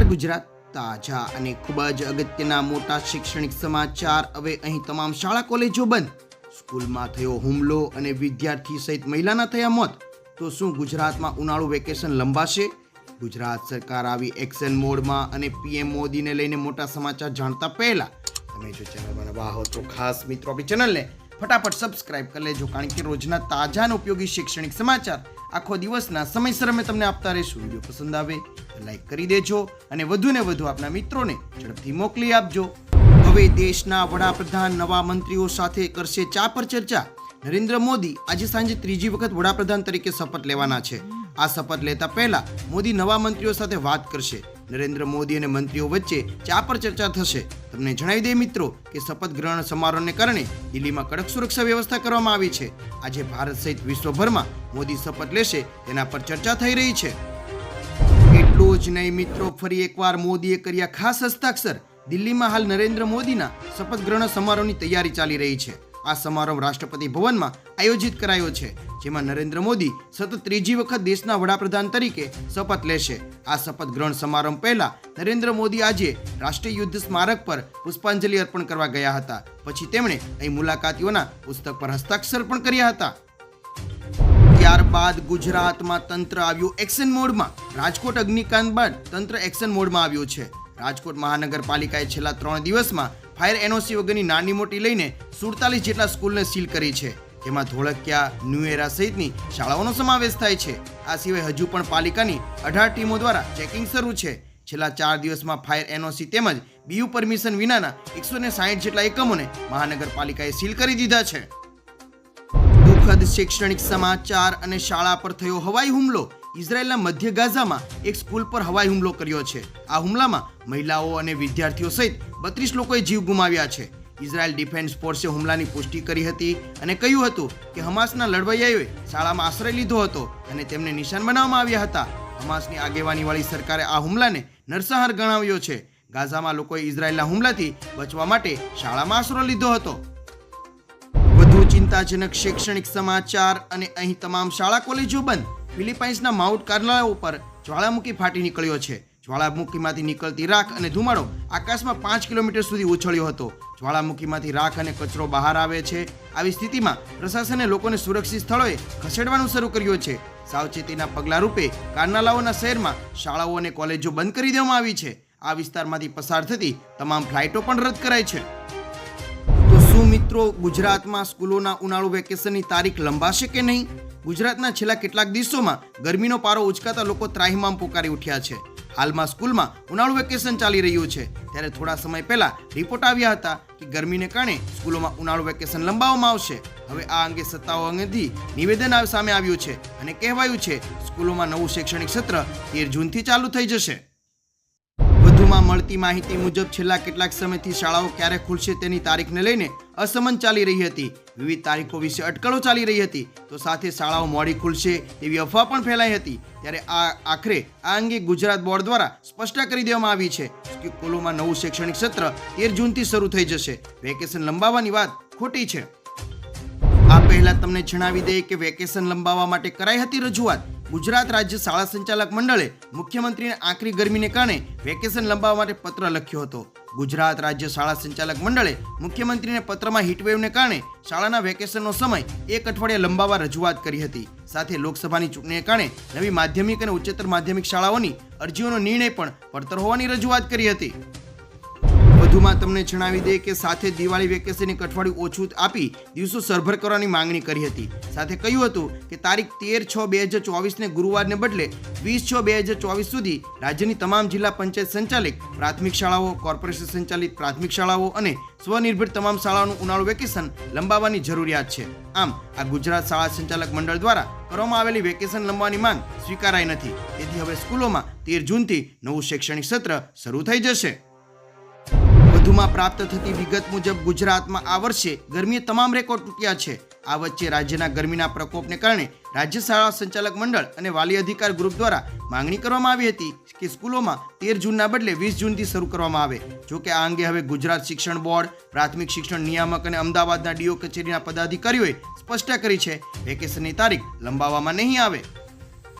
નમસ્કાર ગુજરાત તાજા અને ખૂબ જ અગત્યના મોટા શૈક્ષણિક સમાચાર. હવે અહીં તમામ શાળા કોલેજો બંધ. સ્કૂલમાં થયો હુમલો અને વિદ્યાર્થી સહિત મહિલાના થયા મોત. તો શું ગુજરાતમાં ઉનાળુ વેકેશન લંબાશે? ગુજરાત સરકાર આવી એક્શન મોડમાં અને પીએમ મોદીને લઈને મોટા સમાચાર જાણતા પહેલા. તમે જો ચેનલમાં નવા હો તો ખાસ મિત્રો આપણી ચેનલને ફટાફટ સબસ્ક્રાઇબ કરી લેજો, કારણ કે રોજના તાજા અને ઉપયોગી શૈક્ષણિક સમાચાર આખો દિવસના સમયસર અમે તમને આપતા રહીશું. વીડિયો પસંદ આવે લાઈક કરી દેજો અને વધુને વધુ આપના મિત્રોને ઝડપથી મોકલી આપજો. હવે દેશના વડાપ્રધાન નવા મંત્રીઓ સાથે કરશે ચા પર ચર્ચા. નરેન્દ્ર મોદી આજે સાંજે ત્રીજી વખત વડાપ્રધાન તરીકે શપથ લેવાના છે. આ શપથ લેતા પહેલા મોદી નવા મંત્રીઓ સાથે વાત કરશે. નરેન્દ્ર મોદી અને મંત્રીઓ વચ્ચે ચા પર ચર્ચા થશે. તમને જણાવી દઈએ મિત્રો કે શપથ ગ્રહણ સમારોહને કારણે દિલ્હીમાં કડક સુરક્ષા વ્યવસ્થા કરવામાં આવી છે. આજે ભારત સહિત વિશ્વભરમાં મોદી શપથ લેશે તેના પર ચર્ચા થઈ રહી છે. એટલું જ નહીં મિત્રો, ફરી એકવાર મોદીએ કર્યા ખાસ હસ્તાક્ષર. દિલ્હીમાં હાલ નરેન્દ્ર મોદીના શપથ ગ્રહણ સમારોહની તૈયારી ચાલી રહી છે. આ સમારોહ રાષ્ટ્રપતિ ભવનમાં આયોજિત કરાયો છે, જેમાં નરેન્દ્ર મોદી સતત ત્રીજી વખત દેશના વડાપ્રધાન તરીકે શપથ લેશે. આ શપથ ગ્રહણ સમારંભ પહેલા નરેન્દ્ર મોદી આજે રાષ્ટ્રીય યુદ્ધ સ્મારક પર પુષ્પાંજલિ અર્પણ કરવા ગયા હતા. પછી તેમણે અહીં મુલાકાતીઓના પુસ્તક પર હસ્તાક્ષર પણ કર્યા હતા. ત્યારબાદ ગુજરાતમાં તંત્ર આવ્યું એક્શન મોડમાં. રાજકોટ અગ્નિકાંડ બાદ તંત્ર એક્શન મોડમાં આવ્યું છે. રાજકોટ મહાનગરપાલિકાએ છેલ્લા ત્રણ દિવસમાં ફાયર એનઓસી વગરની નાની મોટી લઈને સુડતાલીસ જેટલા સ્કૂલને સીલ કરી છે. જેમાં ધોળકિયા ન્યુએરા સહિતની શાળાઓનો સમાવેશ થાય છે. આ સિવાય હજુ પણ પાલિકાની અઢાર ટીમો દ્વારા ચેકિંગ શરૂ છે. છેલ્લા ચાર દિવસમાં ફાયર એનઓસી તેમજ બીયુ પરમિશન વિનાના એકસો ને સાહીઠ જેટલા એકમોને મહાનગરપાલિકાએ સીલ કરી દીધા છે. દુઃખદ શૈક્ષણિક સમાચાર અને શાળા પર થયો હવાઈ હુમલો. ઇઝરાયેલના મધ્ય ગાઝામાં એક સ્કૂલ પર હવાઈ હુમલો કર્યો છે. આ હુમલામાં મહિલાઓ અને વિદ્યાર્થીઓ સહિત બત્રીસ લોકોએ જીવ ગુમાવ્યા છે. ઇઝરાયલ ડિફેન્સ ફોર્સે હુમલાની પુષ્ટિ કરી હતી અને કહ્યું હતું કે હમાસના લડવૈયાઓએ શાળામાં આશ્રય લીધો હતો અને તેમને નિશાન બનાવવામાં આવ્યા હતા. હમાસની આગેવાનીવાળી સરકારે આ હુમલાને નરસંહાર ગણાવ્યો છે. ગાઝામાં લોકોએ ઇઝરાયેલના હુમલાથી બચવા માટે શાળામાં આશરો લીધો હતો. વધુ ચિંતાજનક શૈક્ષણિક સમાચાર અને અહીં તમામ શાળા કોલેજો બંધ. ફિલિપાઇન્સના માઉન્ટ કાર્લાઓ ઉપર જ્વાળામુખી ફાટી નીકળ્યો છે. જ્વાળામુખીમાંથી નીકળતી રાખ અને ધુમાડો આકાશમાં પાંચ કિલોમીટર સુધી ઉછળ્યો હતો. જ્વાળામુખીમાંથી રાખ અને કચરો બહાર આવે છે. આવી સ્થિતિમાં પ્રશાસને લોકોને સુરક્ષિત સ્થળોએ ખસેડવાનું શરૂ કર્યું છે. સાવચેતીના પગલાં રૂપે કાર્નાલાઓના શહેરમાં શાળાઓ અને કોલેજો બંધ કરી દેવામાં આવી છે. આ વિસ્તારમાંથી પસાર થતી તમામ ફ્લાઇટો પણ રદ કરાઈ છે. તો શું મિત્રો ગુજરાતમાં સ્કૂલોના ઉનાળુ વેકેશનની તારીખ લંબાશે કે નહીં? ગુજરાતના છેલ્લા કેટલાક દિવસોમાં ગરમીનો પારો ઉચકાતા લોકો ત્રાહિમામ પોકારી ઉઠ્યા છે. હાલમાં સ્કૂલમાં ઉનાળુ વેકેશન ચાલી રહ્યું છે. ત્યારે થોડા સમય પહેલા રિપોર્ટ આવ્યા હતા કે ગરમીને કારણે સ્કૂલોમાં ઉનાળુ વેકેશન લંબાવવામાં આવશે. હવે આ અંગે સત્તાઓ અંગેથી નિવેદન સામે આવ્યું છે અને કહેવાયું છે, સ્કૂલોમાં નવું શૈક્ષણિક સત્ર તેર જૂનથી ચાલુ થઈ જશે. વધુમાં મળતી માહિતી મુજબ છેલ્લા કેટલાક સમયથી શાળાઓ ક્યારે ખુલશે તેની તારીખને લઈને અસમન ચાલી રહી હતી. વિવિધ તારીખો વિશે અટકળો ચાલી રહી હતી. તો સાથે શાળાઓ મોડી ખુલશે એવી અફવા પણ ફેલાઈ હતી. ત્યારે આ આખરે આ અંગે ગુજરાત બોર્ડ દ્વારા સ્પષ્ટતા કરી દેવામાં આવી છે કે સ્કૂલોમાં નવું શૈક્ષણિક સત્ર તેર જૂનથી શરૂ થઈ જશે. વેકેશન લંબાવવાની વાત ખોટી છે. આ પહેલા તમને જણાવી દઈએ કે વેકેશન લંબાવવા માટે કરાઈ હતી રજૂઆત. ગુજરાત રાજ્ય શાળા સંચાલક મંડળે મુખ્યમંત્રીને આકરી ગરમીને કારણે વેકેશન લંબાવવા માટે પત્ર લખ્યો હતો. ગુજરાત રાજ્ય શાળા સંચાલક મંડળે મુખ્યમંત્રીને પત્રમાં હીટવેવને કારણે શાળાના વેકેશનનો સમય એક અઠવાડિયા લંબાવવા રજૂઆત કરી હતી. સાથે લોકસભાની ચૂંટણીને કારણે નવી માધ્યમિક અને ઉચ્ચતર માધ્યમિક શાળાઓની અરજીઓનો નિર્ણય પણ પડતર હોવાની રજૂઆત કરી હતી. વધુમાં તમને જણાવી દઈએ કે સાથે દિવાળી વેકેશન એક અઠવાડિયું ઓછું આપી દિવસો સરભર કરવાની માંગણી કરી હતી. સાથે કહ્યું હતું કે તારીખ તેર છ બે હજાર ચોવીસને ગુરુવારને બદલે વીસ છ બે હજાર ચોવીસ સુધી રાજ્યની તમામ જિલ્લા પંચાયત સંચાલિત પ્રાથમિક શાળાઓ, કોર્પોરેશન સંચાલિત પ્રાથમિક શાળાઓ અને સ્વનિર્ભર તમામ શાળાઓનું ઉનાળુ વેકેશન લંબાવવાની જરૂરિયાત છે. આમ, આ ગુજરાત શાળા સંચાલક મંડળ દ્વારા કરવામાં આવેલી વેકેશન લંબાવવાની માંગ સ્વીકારાઈ નથી. તેથી હવે સ્કૂલોમાં તેર જૂનથી નવું શૈક્ષણિક સત્ર શરૂ થઈ જશે. વધુમાં પ્રાપ્ત થતી વિગત મુજબ ગુજરાતમાં આ વર્ષે ગરમીએ તમામ રેકોર્ડ તૂટ્યા છે. આ વચ્ચે રાજ્યના ગરમીના પ્રકોપને કારણે રાજ્ય શાળા સંચાલક મંડળ અને વાલી અધિકાર ગ્રુપ દ્વારા માંગણી કરવામાં આવી હતી કે સ્કૂલોમાં તેર જૂનના બદલે વીસ જૂનથી શરૂ કરવામાં આવે. જો કે આ અંગે હવે ગુજરાત શિક્ષણ બોર્ડ, પ્રાથમિક શિક્ષણ નિયામક અને અમદાવાદના ડીઓ કચેરીના પદાધિકારીઓએ સ્પષ્ટતા કરી છે. વેકેશનની તારીખ લંબાવવામાં નહીં આવે.